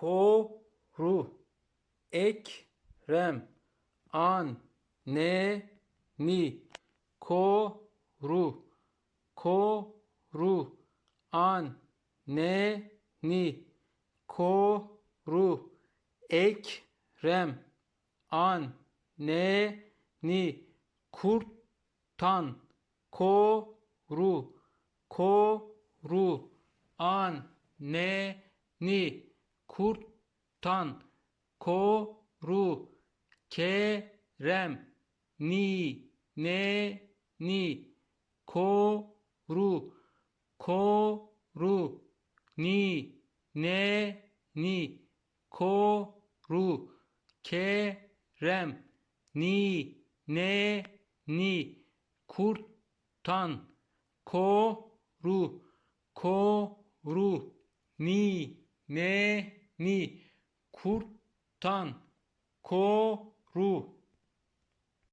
koru. Ekrem. An ne ni koru. Koru. An ne ni koru. Ekrem. An ne ni kurtan koru. Koru. An ne ni kurtan koru. Kerem. Ni. Ne. Ni. Koru. Koru. Ni. Ne. Ni. Koru. Kerem. Ni. Ne. Ni. Kurtan koru. Koru. Ni. Ne ni kurtan koru